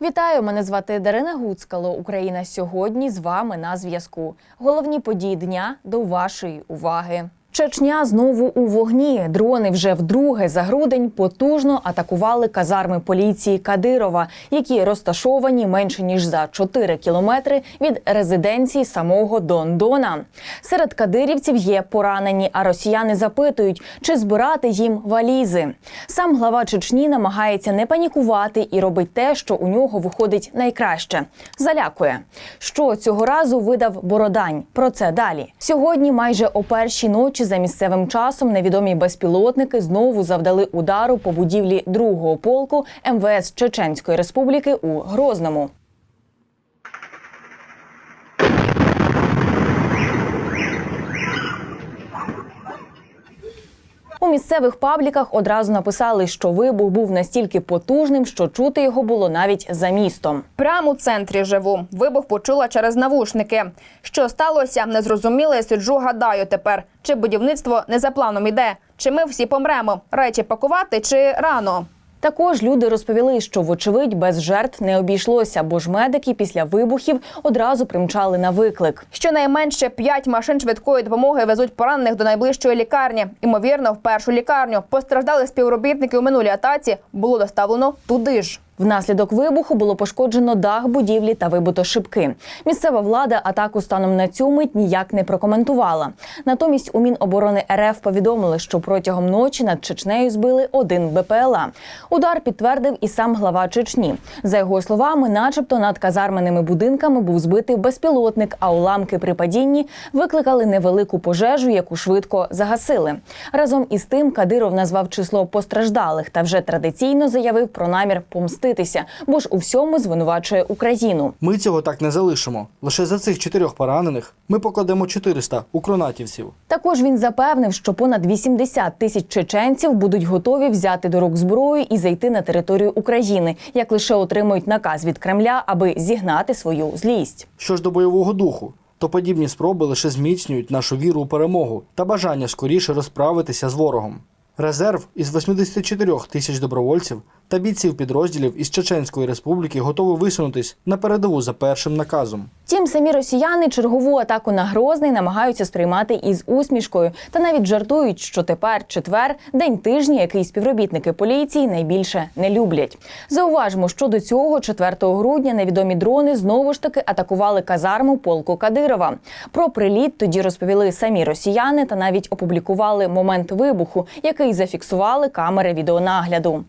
Вітаю, мене звати Дарина Гуцкало. Україна сьогодні з вами на зв'язку. Головні події дня до вашої уваги. Чечня знову у вогні. Дрони вже вдруге за грудень потужно атакували казарми поліції Кадирова, які розташовані менше ніж за 4 кілометри від резиденції самого Дондона. Серед кадирівців є поранені, а росіяни запитують, чи збирати їм валізи. Сам глава Чечні намагається не панікувати і робить те, що у нього виходить найкраще. Залякує. Що цього разу видав Бородань? Про це далі. Сьогодні, майже о першій ночі, за місцевим часом, невідомі безпілотники знову завдали удару по будівлі другого полку МВС Чеченської Республіки у Грозному. У місцевих пабліках одразу написали, що вибух був настільки потужним, що чути його було навіть за містом. Прямо у центрі живу. Вибух почула через навушники. Що сталося, не зрозуміло, Я сиджу, гадаю тепер, чи будівництво не за планом іде, чи ми всі помремо. Речі пакувати чи рано. Також люди розповіли, що вочевидь без жертв не обійшлося, бо ж медики після вибухів одразу примчали на виклик. Щонайменше п'ять машин швидкої допомоги везуть поранених до найближчої лікарні. Імовірно, в першу лікарню. Постраждали співробітники у минулій атаці. Було доставлено туди ж. Внаслідок вибуху було пошкоджено дах будівлі та вибито шибки. Місцева влада атаку станом на цю мить ніяк не прокоментувала. Натомість у Міноборони РФ повідомили, що протягом ночі над Чечнею збили один БПЛА. Удар підтвердив і сам глава Чечні. За його словами, начебто над казарменими будинками був збитий безпілотник, а уламки при падінні викликали невелику пожежу, яку швидко загасили. Разом із тим Кадиров назвав число постраждалих та вже традиційно заявив про намір помститися, бо ж у всьому звинувачує Україну. Ми цього так не залишимо. Лише за цих чотирьох поранених ми покладемо 400 укронатівців. Також він запевнив, що понад 80 тисяч чеченців будуть готові взяти до рук зброю і зайти на територію України, як лише отримують наказ від Кремля, аби зігнати свою злість. Що ж до бойового духу, то подібні спроби лише зміцнюють нашу віру у перемогу та бажання скоріше розправитися з ворогом. Резерв із 84 тисяч добровольців та бійців підрозділів із Чеченської республіки готовий висунутись на передову за першим наказом. Втім, самі росіяни чергову атаку на Грозний намагаються сприймати із усмішкою та навіть жартують, що тепер четвер день тижня, який співробітники поліції найбільше не люблять. Зауважимо, що до цього 4 грудня невідомі дрони знову ж таки атакували казарму полку Кадирова. Про приліт тоді розповіли самі росіяни та навіть опублікували момент вибуху, який зафіксували камери відеонагляду.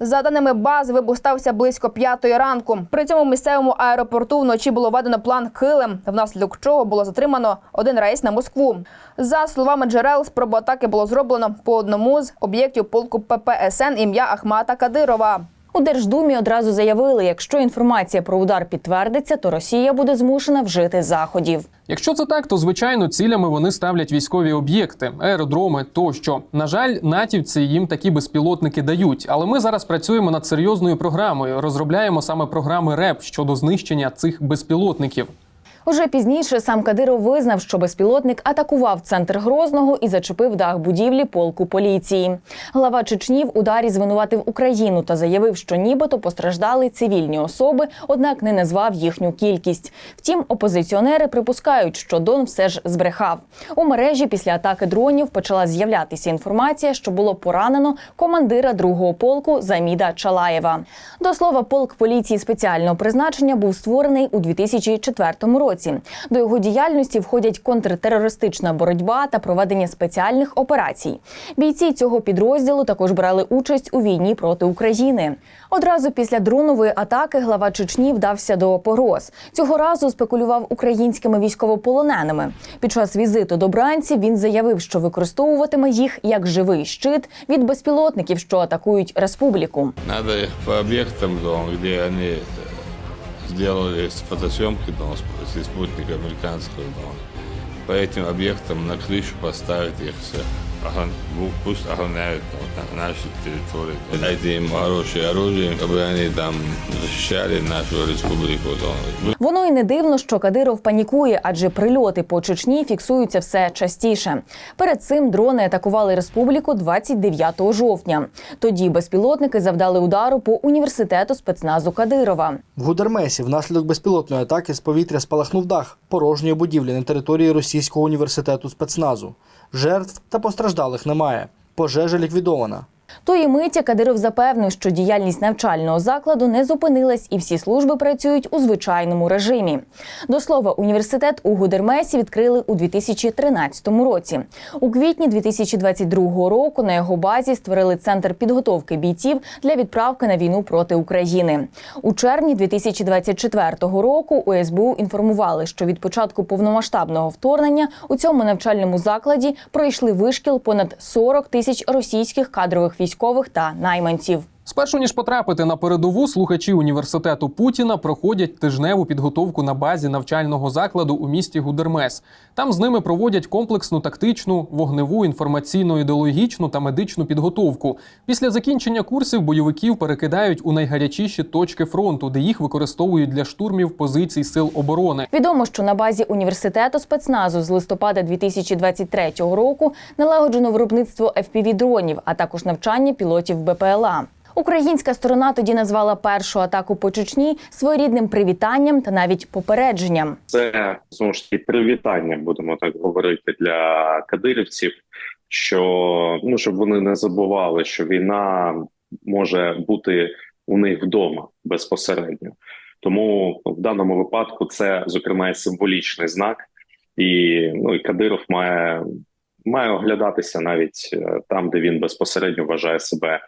За даними баз, вибух стався близько п'ятої ранку. При цьому місцевому аеропорту вночі було введено план Килим, внаслідок чого було затримано один рейс на Москву. За словами джерел, спробу атаки було зроблено по одному з об'єктів полку ППСН ім'я Ахмата Кадирова. У Держдумі одразу заявили, якщо інформація про удар підтвердиться, то Росія буде змушена вжити заходів. Якщо це так, то звичайно цілями вони ставлять військові об'єкти, аеродроми тощо. На жаль, натівці їм такі безпілотники дають. Але ми зараз працюємо над серйозною програмою. Розробляємо саме програми РЕП щодо знищення цих безпілотників. Уже пізніше сам Кадиров визнав, що безпілотник атакував центр Грозного і зачепив дах будівлі полку поліції. Глава Чечні в ударі звинуватив Україну та заявив, що нібито постраждали цивільні особи, однак не назвав їхню кількість. Втім, опозиціонери припускають, що Дон все ж збрехав. У мережі після атаки дронів почала з'являтися інформація, що було поранено командира другого полку Заміда Чалаєва. До слова, полк поліції спеціального призначення був створений у 2004 році. До його діяльності входять контртерористична боротьба та проведення спеціальних операцій. Бійці цього підрозділу також брали участь у війні проти України. Одразу після дронової атаки глава Чечні вдався до погроз. Цього разу спекулював українськими військовополоненими. Під час візиту до бранців він заявив, що використовуватиме їх як живий щит від безпілотників, що атакують республіку. Надо их по объектам, дома, где они э, сделали фотосъемки дома, с- с спутника американского дома. По этим объектам на крышу поставить их все. пусть охраняют на- наши территории. Дайте им хорошее оружие, чтобы они там защищали нашу республику. Воно і не дивно, що Кадиров панікує, адже прильоти по Чечні фіксуються все частіше. Перед цим дрони атакували республіку 29 жовтня. Тоді безпілотники завдали удару по університету спецназу Кадирова. В Гудермесі внаслідок безпілотної атаки з повітря спалахнув дах порожньої будівлі на території Російського університету спецназу. Жертв та постраждалих немає. Пожежа ліквідована. Тої миті Кадиров запевнив, що діяльність навчального закладу не зупинилась і всі служби працюють у звичайному режимі. До слова, університет у Гудермесі відкрили у 2013 році. У квітні 2022 року на його базі створили центр підготовки бійців для відправки на війну проти України. У червні 2024 року у СБУ інформували, що від початку повномасштабного вторгнення у цьому навчальному закладі пройшли вишкіл понад 40 тисяч російських кадрових військових та найманців. Спершу ніж потрапити на передову, слухачі університету Путіна проходять тижневу підготовку на базі навчального закладу у місті Гудермес. Там з ними проводять комплексну тактичну, вогневу, інформаційно-ідеологічну та медичну підготовку. Після закінчення курсів бойовиків перекидають у найгарячіші точки фронту, де їх використовують для штурмів позицій сил оборони. Відомо, що на базі університету спецназу з листопада 2023 року налагоджено виробництво fpv дронів, а також навчання пілотів БПЛА. Українська сторона тоді назвала першу атаку по Чечні своєрідним привітанням та навіть попередженням. Це знову ж таки привітання, будемо так говорити, для кадирівців, що ну щоб вони не забували, що війна може бути у них вдома безпосередньо. Тому в даному випадку це зокрема і символічний знак, і ну і Кадиров має, має оглядатися навіть е, там, де він безпосередньо вважає себе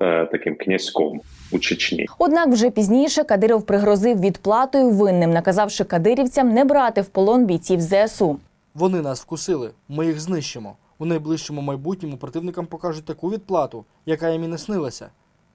таким князьком у Чечні. Однак вже пізніше Кадиров пригрозив відплатою винним, наказавши кадирівцям не брати в полон бійців ЗСУ. Вони нас вкусили, ми їх знищимо. У найближчому майбутньому противникам покажуть таку відплату, яка їм і не снилася.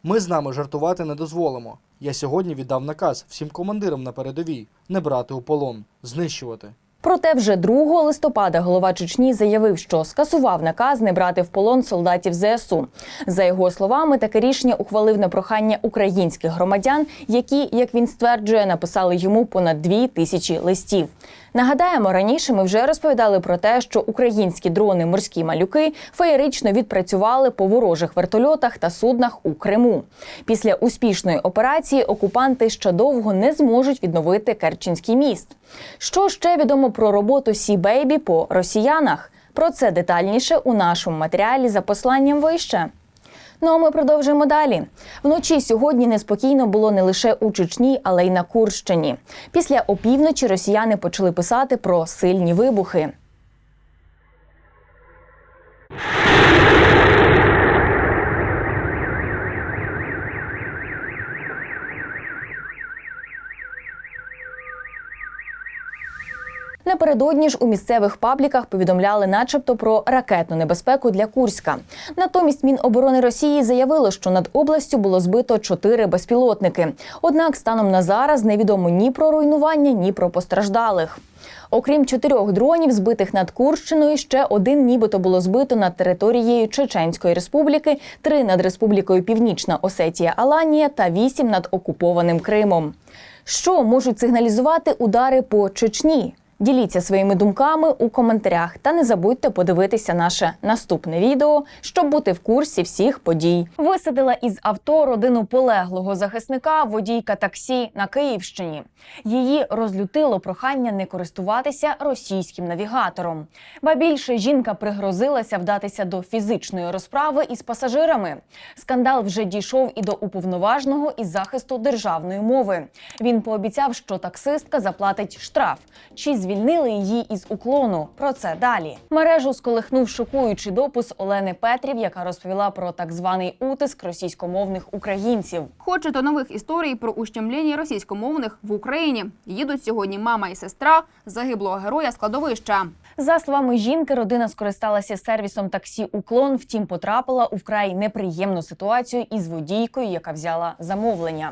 Ми з нами жартувати не дозволимо. Я сьогодні віддав наказ всім командирам на передовій не брати у полон, знищувати. Проте вже 2 листопада голова Чечні заявив, що скасував наказ не брати в полон солдатів ЗСУ. За його словами, таке рішення ухвалив на прохання українських громадян, які, як він стверджує, написали йому понад дві тисячі листів. Нагадаємо, раніше ми вже розповідали про те, що українські дрони морські малюки феєрично відпрацювали по ворожих вертольотах та суднах у Криму. Після успішної операції окупанти ще довго не зможуть відновити Керченський міст. Що ще відомо про роботу Сі Бейбі по росіянах? Про це детальніше у нашому матеріалі за посланням вище. Ну а ми продовжуємо далі. Вночі сьогодні неспокійно було не лише у Чечні, але й на Курщині. Після опівночі росіяни почали писати про сильні вибухи. Напередодні ж у місцевих пабліках повідомляли, начебто, про ракетну небезпеку для Курська. Натомість Міноборони Росії заявило, що над областю було збито чотири безпілотники. Однак, станом на зараз невідомо ні про руйнування, ні про постраждалих. Окрім чотирьох дронів, збитих над Курщиною, ще один нібито було збито над територією Чеченської республіки, три над республікою Північна Осетія Аланія та вісім над окупованим Кримом. Що можуть сигналізувати удари по Чечні? Діліться своїми думками у коментарях та не забудьте подивитися наше наступне відео, щоб бути в курсі всіх подій. Висадила із авто родину полеглого захисника водійка таксі на Київщині. Її розлютило прохання не користуватися російським навігатором. Ба більше жінка пригрозилася вдатися до фізичної розправи із пасажирами. Скандал вже дійшов і до уповноваженого із захисту державної мови. Він пообіцяв, що таксистка заплатить штраф. Чи звільнили її із уклону? Про це далі. Мережу сколихнув шокуючий допис Олени Петрів, яка розповіла про так званий утиск російськомовних українців. Хочете нових історій про ущемлення російськомовних в Україні? Їдуть сьогодні мама і сестра загиблого героя складовища. За словами жінки, родина скористалася сервісом таксі Уклон, втім потрапила у вкрай неприємну ситуацію із водійкою, яка взяла замовлення.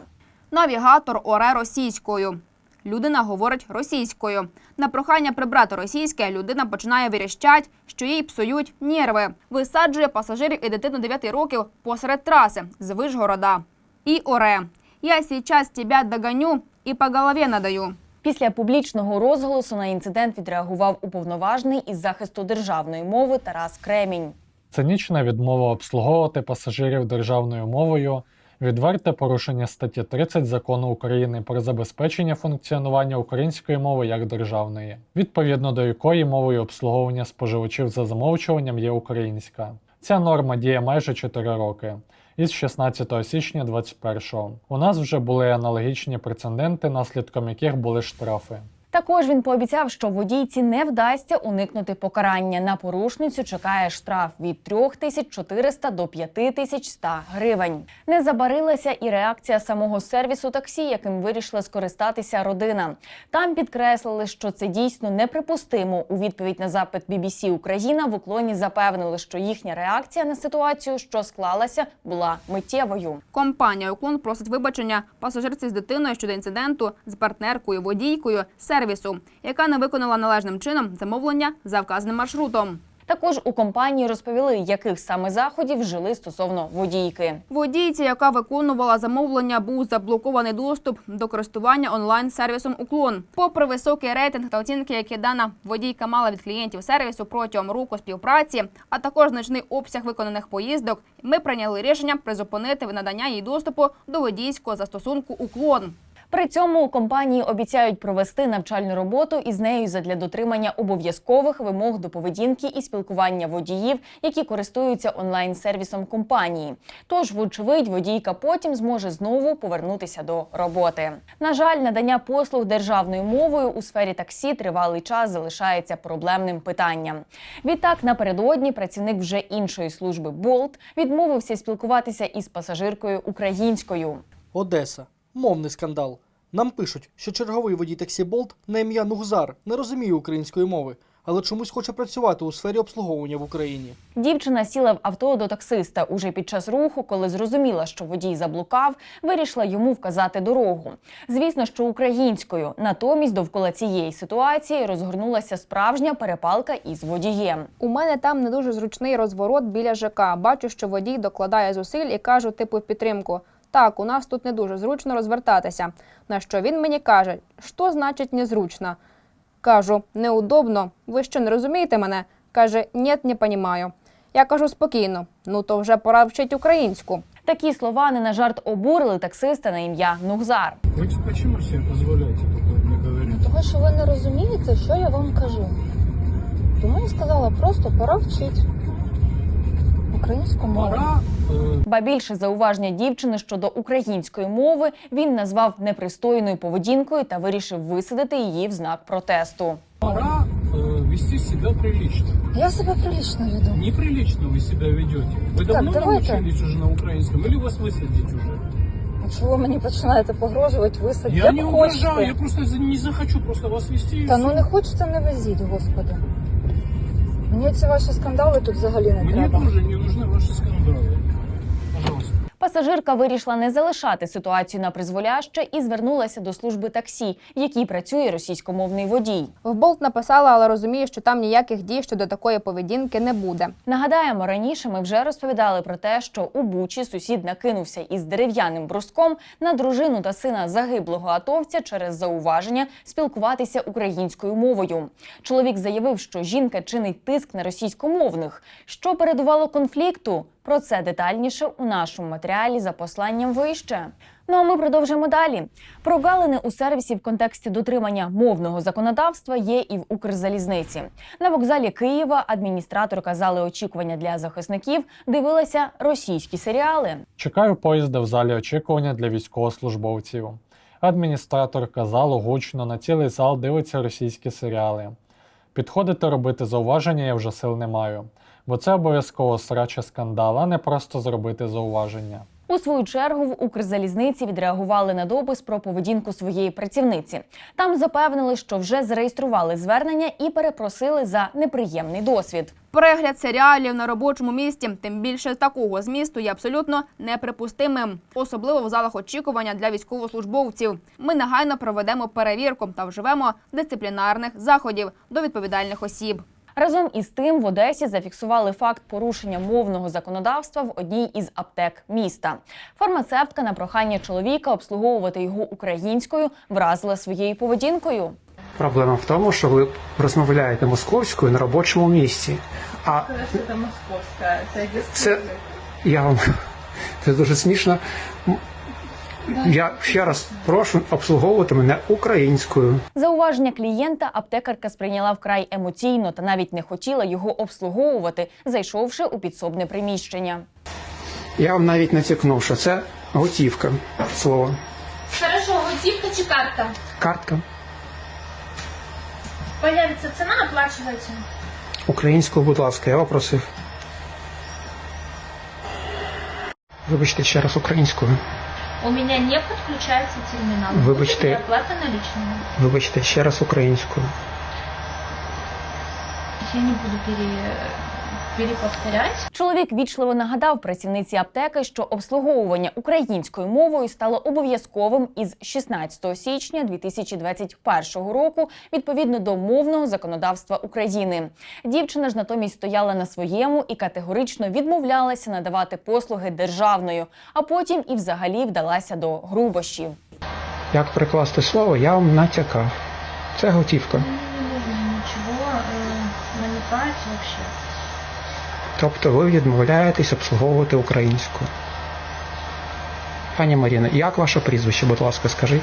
Навігатор оре російською. Людина говорить російською. На прохання прибрати російське людина починає виріщать, що їй псують нерви. Висаджує пасажирів і дитину 9 років посеред траси з Вишгорода. І оре. Я сейчас тебя догоню і по голові надаю. Після публічного розголосу на інцидент відреагував уповноважений із захисту державної мови Тарас Кремінь. Цинічна відмова обслуговувати пасажирів державною мовою, відверте порушення статті 30 закону України про забезпечення функціонування української мови як державної, відповідно до якої мовою обслуговування споживачів за замовчуванням є українська. Ця норма діє майже 4 роки. Із 16 січня 2021 у нас вже були аналогічні прецеденти, наслідком яких були штрафи. Також він пообіцяв, що водійці не вдасться уникнути покарання. На порушницю чекає штраф від 3400 до 5100 гривень. Не забарилася і реакція самого сервісу таксі, яким вирішила скористатися родина. Там підкреслили, що це дійсно неприпустимо. У відповідь на запит BBC Україна в уклоні запевнили, що їхня реакція на ситуацію, що склалася, була миттєвою. Компанія Уклон просить вибачення пасажирці з дитиною щодо інциденту з партнеркою водійкою сервісу, яка не виконала належним чином замовлення за вказаним маршрутом. Також у компанії розповіли, яких саме заходів вжили стосовно водійки. Водійці, яка виконувала замовлення, був заблокований доступ до користування онлайн-сервісом Уклон. Попри високий рейтинг та оцінки, які дана водійка мала від клієнтів сервісу протягом року співпраці, а також значний обсяг виконаних поїздок, ми прийняли рішення призупинити надання їй доступу до водійського застосунку Уклон. При цьому компанії обіцяють провести навчальну роботу із нею задля дотримання обов'язкових вимог до поведінки і спілкування водіїв, які користуються онлайн-сервісом компанії. Тож, вочевидь, водійка потім зможе знову повернутися до роботи. На жаль, надання послуг державною мовою у сфері таксі тривалий час залишається проблемним питанням. Відтак, напередодні працівник вже іншої служби Болт відмовився спілкуватися із пасажиркою українською. Одеса. Мовний скандал. Нам пишуть, що черговий водій таксі Болт на ім'я Нугзар не розуміє української мови, але чомусь хоче працювати у сфері обслуговування в Україні. Дівчина сіла в авто до таксиста уже під час руху, коли зрозуміла, що водій заблукав, вирішила йому вказати дорогу. Звісно, що українською. Натомість довкола цієї ситуації розгорнулася справжня перепалка із водієм. У мене там не дуже зручний розворот біля ЖК. Бачу, що водій докладає зусиль і кажу, типу, підтримку. Так, у нас тут не дуже зручно розвертатися. На що він мені каже, що значить незручно? Кажу, неудобно. Ви що не розумієте мене? Каже, ні, не понімаю. Я кажу спокійно, ну то вже пора вчити українську. Такі слова не на жарт обурили таксиста на ім'я Нугзар. Вы почему себе позволяете такое мне говорить? Тому що ви не розумієте, що я вам кажу. Тому я сказала просто пора вчити українську мову. Пора э, Ба більше зауваження дівчини щодо української мови він назвав непристойною поведінкою та вирішив висадити її в знак протесту. пора э, вести себя прилично. Я себе прилично веду. Неприлично вы себя ведете. Вы Так, давно давайте. научились уже на украинском или вас высадить уже? А чого ви мені починаєте погрожувати, висадити? Я Як не хочете. угрожаю, я просто за- не захочу просто вас вести. и Та всё. ну не хочете, не везіть, господи. Мені ці ваші скандали тут взагалі не Мне треба. не нужны ваши скандалы. Пасажирка вирішила не залишати ситуацію на призволяще і звернулася до служби таксі, в якій працює російськомовний водій. В Болт написала, але розуміє, що там ніяких дій щодо такої поведінки не буде. Нагадаємо, раніше ми вже розповідали про те, що у Бучі сусід накинувся із дерев'яним бруском на дружину та сина загиблого атовця через зауваження спілкуватися українською мовою. Чоловік заявив, що жінка чинить тиск на російськомовних. Що передувало конфлікту? Про це детальніше у нашому матеріалі за посланням вище. Ну а ми продовжимо далі. Прогалини у сервісі в контексті дотримання мовного законодавства є і в Укрзалізниці. На вокзалі Києва адміністраторка зали очікування для захисників дивилася російські серіали. Чекаю поїзда в залі очікування для військовослужбовців. Адміністратор казало гучно на цілий зал дивиться російські серіали. Підходити робити зауваження я вже сил не маю, бо це обов'язково срача скандал, а не просто зробити зауваження. У свою чергу в Укрзалізниці відреагували на допис про поведінку своєї працівниці. Там запевнили, що вже зареєстрували звернення і перепросили за неприємний досвід. Перегляд серіалів на робочому місці, тим більше такого змісту, є абсолютно неприпустимим, особливо в залах очікування для військовослужбовців. Ми негайно проведемо перевірку та вживемо дисциплінарних заходів до відповідальних осіб. Разом із тим в Одесі зафіксували факт порушення мовного законодавства в одній із аптек міста. Фармацевтка на прохання чоловіка обслуговувати його українською вразила своєю поведінкою. Проблема в тому, що ви розмовляєте московською на робочому місці. А Це московська, це це я вам це дуже смішно. Я ще раз прошу обслуговувати мене українською. Зауваження клієнта аптекарка сприйняла вкрай емоційно та навіть не хотіла його обслуговувати, зайшовши у підсобне приміщення. Я вам навіть натякнув, що це готівка. Слово. Хорошо, готівка чи картка? Картка Появиться ціна, оплачується. українською, будь ласка, я попросив. Вибачте ще раз українською. У меня не подключается терминал. Вибачте. Будет ли оплата наличными? Вибачте ще раз українською. Я не буду пере... переповторять. Чоловік вічливо нагадав працівниці аптеки, що обслуговування українською мовою стало обов'язковим із 16 січня 2021 року відповідно до мовного законодавства України. Дівчина ж натомість стояла на своєму і категорично відмовлялася надавати послуги державною, а потім і взагалі вдалася до грубощів. Як прикласти слово, я вам натякав. Це готівка. Тобто ви відмовляєтесь обслуговувати українську. Пані Маріна, як ваше прізвище, будь ласка, скажіть?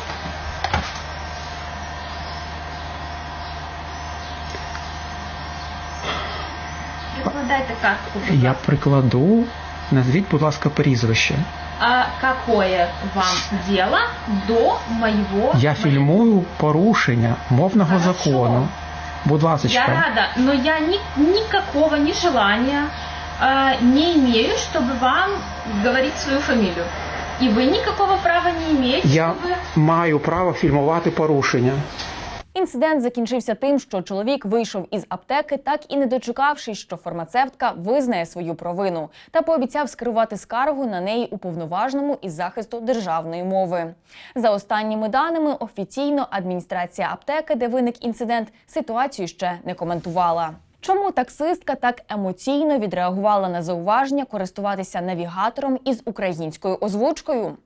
Прикладайте картку. будь Я прикладу. Назвіть, будь ласка, прізвище. А какое вам дело до моего... Я фільмую порушення мовного Хорошо. закону. Будь ласка. Я рада, но я ни, никакого ни желания не имею, чтобы вам говорить свою фамилию. И вы никакого права не имеете, я чтобы... маю право фільмувати порушення. Інцидент закінчився тим, що чоловік вийшов із аптеки, так і не дочекавшись, що фармацевтка визнає свою провину та пообіцяв скерувати скаргу на неї уповноваженому із захисту державної мови. За останніми даними, офіційно адміністрація аптеки, де виник інцидент, ситуацію ще не коментувала. Чому таксистка так емоційно відреагувала на зауваження користуватися навігатором із українською озвучкою?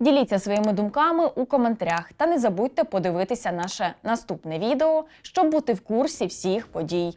Діліться своїми думками у коментарях та не забудьте подивитися наше наступне відео, щоб бути в курсі всіх подій.